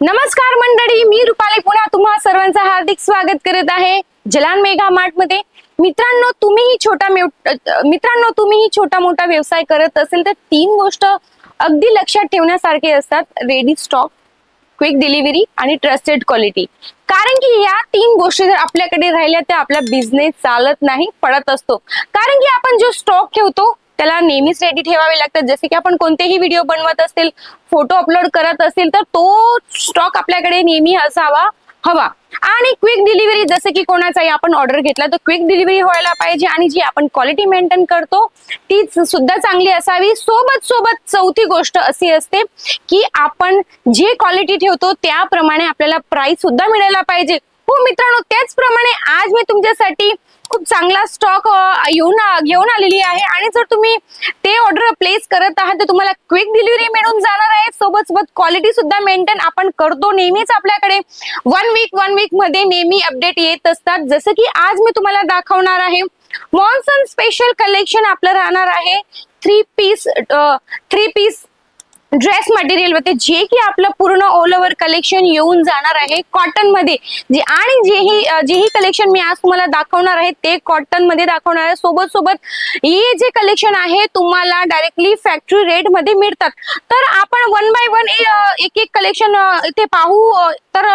नमस्कार मंडळी मी रुपाली पुन्हा तुम्हा सर्वांचं हार्दिक स्वागत करत आहे जलान मेगा मार्टमध्ये. मित्रांनो तुम्हीही छोटा मित्रांनो तुम्हीही छोटा मोठा व्यवसाय करत असेल तर तीन गोष्ट अगदी लक्षात ठेवण्यासारखे असतात. रेडी स्टॉक क्विक डिलिव्हरी आणि ट्रस्टेड क्वालिटी कारण की या तीन गोष्टी जर आपल्याकडे राहिल्या तर आपला बिझनेस चालत नाही पडत असतो. कारण की आपण जो स्टॉक ठेवतो त्याला नेहमीच रेडी ठेवावे लागतात. जसे की आपण कोणतेही व्हिडिओ बनवत असतील फोटो अपलोड करत असेल तर तो स्टॉक आपल्याकडे नेहमी असावा हवा. आणि क्विक डिलिव्हरी जसं की कोणाचाही आपण ऑर्डर घेतला तर क्विक डिलिव्हरी व्हायला पाहिजे. आणि जी आपण क्वालिटी मेंटेन करतो तीच सुद्धा चांगली असावी. सोबत सोबत चौथी गोष्ट अशी असते की आपण जे क्वालिटी ठेवतो त्याप्रमाणे आपल्याला प्राइस सुद्धा मिळायला पाहिजे. हो मित्रांनो त्याचप्रमाणे आज मी तुमच्यासाठी खूप चांगला स्टॉक येऊन घेऊन आलेली आहे. आणि जर तुम्ही ते ऑर्डर प्लेस करत आहात तर तुम्हाला क्विक डिलिव्हरी मिळून जाणार आहे. सोबत सोबत क्वालिटी सुद्धा मेंटेन आपण करतो नेहमीच आपल्याकडे. वन वीक वन वीकमध्ये नेहमी अपडेट येत असतात. जसं की आज मी तुम्हाला दाखवणार आहे. मॉन्सन स्पेशल कलेक्शन आपलं राहणार आहे. Three piece three piece dress material होते जे की आपलं पूर्ण ऑल ओव्हर कलेक्शन येऊन जाणार आहे. कॉटनमध्ये. जे आणि जेही जेही कलेक्शन मी आज तुम्हाला दाखवणार आहे ते कॉटनमध्ये दाखवणार आहे. सोबत सोबत हे जे कलेक्शन आहे तुम्हाला डायरेक्टली फॅक्टरी रेटमध्ये मिळतात. तर आपण वन बाय वन एक एक कलेक्शन इथे पाहू तर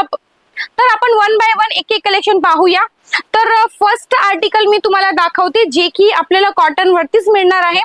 तर आपण वन बाय वन एक एक कलेक्शन पाहूया. तर फर्स्ट आर्टिकल मी तुम्हाला दाखवते जे की आपल्याला कॉटन वरतीच मिळणार आहे.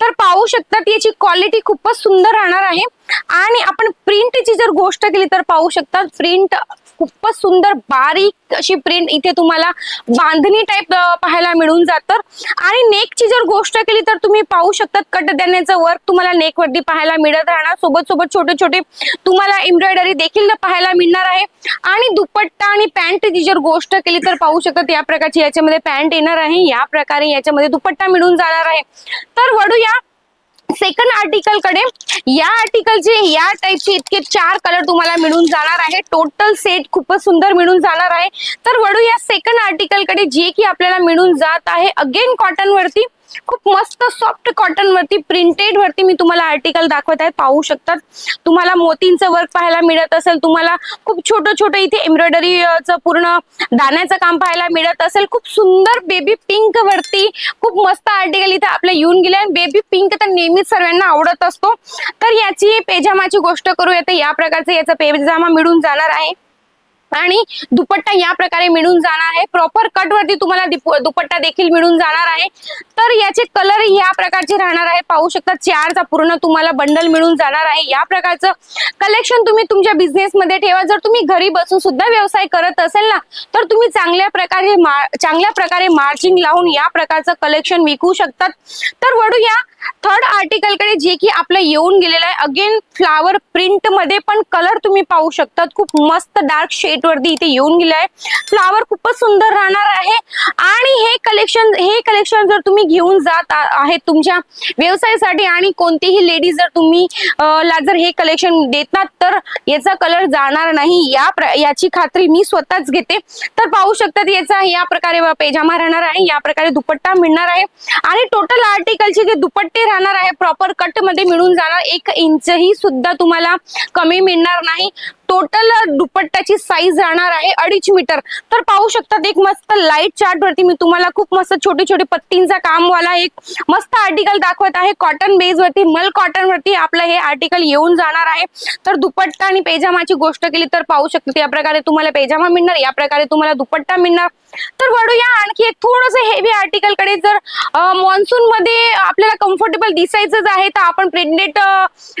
तर पाहू शकतात याची क्वालिटी खूपच सुंदर राहणार आहे. आणि आपण प्रिंटची जर गोष्ट केली तर पाहू शकतात प्रिंट खूपच सुंदर बारीक अशी प्रिंट इथे तुम्हाला बांधणी टाईप पाहायला मिळून जातं. आणि नेकची जर गोष्ट केली तर तुम्ही पाहू शकतात कट वर्क तुम्हाला नेक वरती पाहायला मिळत राहणार. सोबत सोबत छोटे छोटे तुम्हाला एम्ब्रॉयडरी देखील पाहायला मिळणार आहे. आणि दुपट्टा आणि पॅन्टची जर गोष्ट केली तर पाहू शकतात या प्रकारची याच्यामध्ये पॅन्ट येणार आहे. या प्रकारे याच्यामध्ये दुपट्टा मिळून जाणार आहे. तर वडूया सेकंड आर्टिकलकडे या आर्टिकलचे या टाइपचे इतके चार कलर तुम्हाला मिळून जाणार आहे. टोटल सेट खूपच सुंदर मिळून जाणार आहे. तर वडू या सेकंड आर्टिकलकडे जे की आपल्याला मिळून जात आहे. अगेन कॉटन वरती. खूप मस्त सॉफ्ट कॉटन वरती प्रिंटेड वरती मी तुम्हाला आर्टिकल दाखवत आहे. पाहू शकतात. तुम्हाला मोतींचं वर्क पाहायला मिळत असेल तुम्हाला खूप छोटं छोटं इथे एम्ब्रॉयडरीचं पूर्ण दाण्याचं काम पाहायला मिळत असेल. खूप सुंदर बेबी पिंक वरती खूप मस्त आर्टिकल इथे आपल्या येऊन गेले आणि बेबी पिंक तर नेहमीच सर्वांना आवडत असतो. तर याची पेजामाची गोष्ट करूया तर या प्रकारचं याचा पेजामा मिळून जाणार आहे. आणि दुपट्टा या प्रकारे मिळून जाणार आहे. प्रॉपर कट वरती तुम्हाला दुपट्टा देखील मिळून जाणार आहे. तर याचे कलर या प्रकारचे राहणार आहे. पाहू शकता चारचा पूर्ण तुम्हाला बंडल मिळून जाणार आहे. या प्रकारचं कलेक्शन तुम्ही तुमच्या बिझनेसमध्ये ठेवा. जर तुम्ही घरी बसून सुद्धा व्यवसाय करत असेल ना तर तुम्ही चांगल्या प्रकारे मा- चांगल्या प्रकारे मार्जिंग लावून या प्रकारचं कलेक्शन विकू शकतात. तर वळूया. थर्ड आर्टिकलकडे जे की आपलं येऊन गेलेलं आहे. अगेन फ्लावर प्रिंटमध्ये पण कलर तुम्ही पाहू शकतात. खूप मस्त डार्क शेड वरती इथे येऊन गेलाय. आहे फ्लावर खूपच सुंदर राहणार आहे. आणि हे कलेक्शन हे कलेक्शन जर तुम्ही घेऊन जात आहेत तुमच्या व्यवसायासाठी आणि कोणतीही लेडीज जर तुम्ही ला जर हे कलेक्शन देतात तर याचा कलर जाणार नाही. या याची खात्री मी स्वतःच घेते. तर पाहू शकतात याचा या प्रकारे पेजामा राहणार आहे. या प्रकारे दुपट्टा मिळणार आहे. आणि टोटल आर्टिकलचे जे दुपट्टे राहणार आहे प्रॉपर कटमध्ये मिळून जाणार. एक इंचही सुद्धा तुम्हाला कमी मिळणार नाही. टोटल दुपट्ट्याची साईज राहणार आहे अडीच मीटर तर पाहू शकतात एक मस्त लाइट चार्ट वरती मी तुम्हाला खूप मस्त छोटे छोटे पत्तींचा कामवाला एक मस्त आर्टिकल दाखवत आहे. कॉटन बेस वरती मल कॉटन वरती आपलं हे आर्टिकल येऊन जाणार आहे. तर दुपट्टा आणि पेजामाची गोष्ट केली तर पाहू शकतात या प्रकारे तुम्हाला पेजामा मिळणार या प्रकारे तुम्हाला दुपट्टा मिळणार. तर वळूया आणखी एक थोडस हेवी आर्टिकलकडे. जर मान्सून मध्ये आपल्याला कम्फर्टेबल दिसायचंच आहे तर आपण प्रेग्नेंट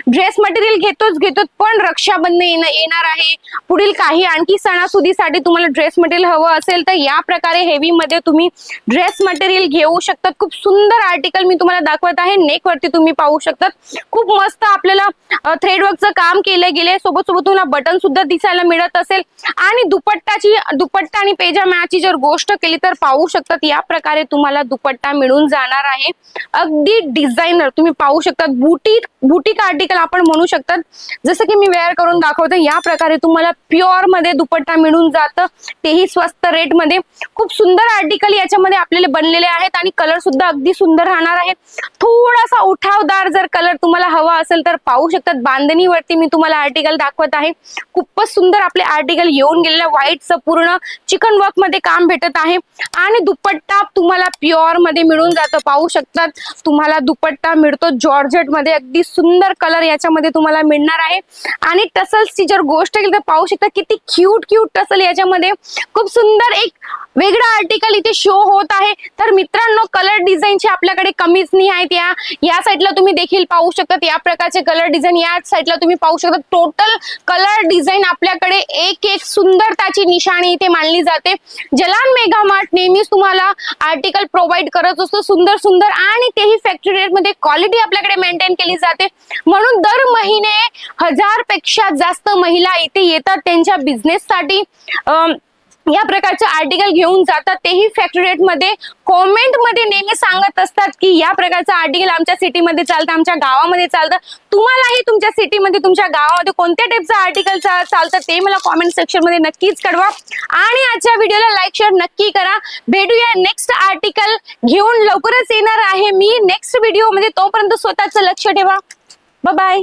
ड्रेस मटेरियल घेतोच घेतो पण रक्षाबंधन येणार आहे. पुढील काही आणखी सणासुदीसाठी तुम्हाला ड्रेस मटेरियल हवं असेल तर या प्रकारे हेवी मध्ये तुम्ही ड्रेस मटेरियल घेऊ शकतात. खूप सुंदर आर्टिकल मी तुम्हाला दाखवत आहे. नेक वरती तुम्ही पाहू शकतात. खूप मस्त आपल्याला थ्रेड वर्कचं काम केलं गेले सोबत सोबत तुम्हाला बटन सुद्धा दिसायला मिळत असेल. आणि दुपट्टाची दुपट्टा आणि पेजामाची जर गोष्ट केली तर पाहू शकतात या प्रकारे तुम्हाला दुपट्टा मिळून जाणार आहे. अगदी डिझायनर तुम्ही पाहू शकतात बुटीक बुटीक आर्टिकल आपण म्हणू शकतात. जसं की मी वेअर करून दाखवते या प्रकारे तुम्हाला प्युअरमध्ये दुपट्टा मिळून जातं. तेही स्वस्त रेटमध्ये. खूप सुंदर आर्टिकल याच्यामध्ये आपल्याला बनलेले आहेत आणि कलर सुद्धा अगदी सुंदर राहणार आहे थोडासा उठावदार जर कलर तुम्हाला हवा असेल तर पाहू शकतात. बांधणीवरती मी तुम्हाला आर्टिकल दाखवत आहे. खूपच सुंदर आपले आर्टिकल येऊन गेलेलं व्हाईटचं पूर्ण चिकन वर्कमध्ये काम भेटत आहे. आणि दुपट्टा तुम्हाला प्युअरमध्ये मिळून जातं. पाहू शकतात. तुम्हाला दुपट्टा मिळतो. जॉर्जेटमध्ये अगदी सुंदर कलर याच्यामध्ये तुम्हाला मिळणार आहे. आणि टसल्सची जर गोष्ट केली तर पाहू शकता किती क्यूट क्यूट टसल याच्यामध्ये. खूप सुंदर एक वेगळा आर्टिकल इथे शो होत आहे. तर मित्रांनो कलर डिझाईनची आपल्याकडे कमीच नाही आहेत या. या साईडला तुम्ही देखील पाहू शकतात या प्रकारचे कलर डिझाईन या साईडला तुम्ही पाहू शकता. टोटल कलर डिझाईन आपल्याकडे एक एक सुंदरताची निशाणी इथे मानली जाते. जलान मेगा मार्ट नेहमीच तुम्हाला आर्टिकल प्रोव्हाइड करत असतो. सुंदर सुंदर आणि तेही फॅक्टरी रेटमध्ये क्वालिटी आपल्याकडे मेंटेन केली जाते. म्हणून दर महिने हजारपेक्षा जास्त महिला इथे येतात त्यांच्या बिझनेस साठी. अं, या प्रकारचे आर्टिकल घेऊन जातात. तेही फॅक्टरी मध्ये कॉमेंटमध्ये नेहमी सांगत असतात की या प्रकारचं आर्टिकल आमच्या सिटीमध्ये चालतं आमच्या गावामध्ये चालतं. तुम्हालाही तुमच्या सिटीमध्ये तुमच्या गावामध्ये कोणत्या टाईपचं आर्टिकल चालतं ते मला कॉमेंट सेक्शनमध्ये नक्कीच कळवा. आणि आजच्या व्हिडिओला लाईक शेअर नक्की करा. भेटूया नेक्स्ट आर्टिकल घेऊन लवकरच येणार आहे मी. नेक्स्ट व्हिडिओमध्ये तोपर्यंत स्वतःचं लक्ष ठेवा. बाय